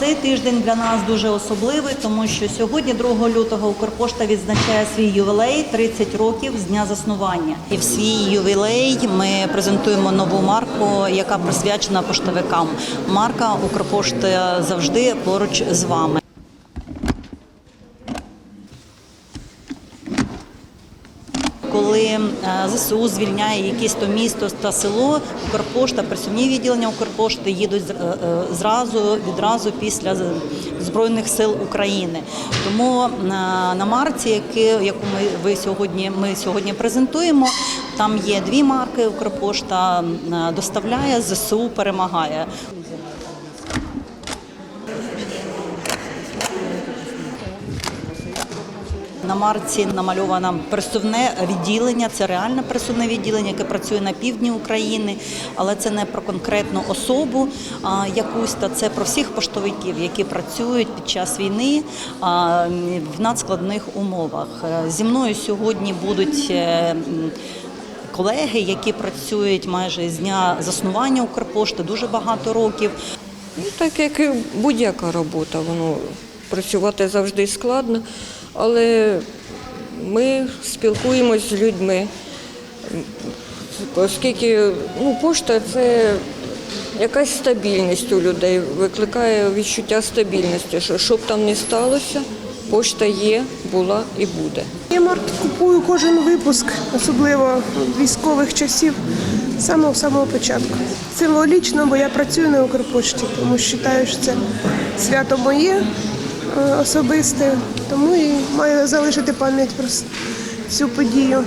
Цей тиждень для нас дуже особливий, тому що сьогодні, 2 лютого, Укрпошта відзначає свій ювілей 30 років з дня заснування. І в свій ювілей ми презентуємо нову марку, яка присвячена поштовикам. Марка Укрпошти завжди поруч з вами. Коли е, ЗСУ звільняє якесь то місто та село, Укрпошта, присувні відділення Укрпошти їдуть е, е, зразу відразу після Збройних сил України. Тому на марці, яку ми ви сьогодні ми сьогодні презентуємо, там є дві марки. Укрпошта доставляє, ЗСУ перемагає. На марці намальовано пересувне відділення. Це реальне пересувне відділення, яке працює на півдні України, але це не про конкретну особу якусь, та це про всіх поштовиків, які працюють під час війни в надскладних умовах. Е, Зі мною сьогодні будуть. е, Колеги, які працюють майже з дня заснування Укрпошти, дуже багато років. Ну, так як і будь-яка робота, воно працювати завжди складно, але ми спілкуємось з людьми, оскільки ну, пошта це якась стабільність у людей, викликає відчуття стабільності, що що б там не сталося, пошта є, була і буде. Я марки купую кожен випуск, особливо військових часів, з самого самого початку. Символічно, бо я працюю на Укрпошті, тому вважаю, що це свято моє особисте, тому і маю залишити пам'ять про всю подію.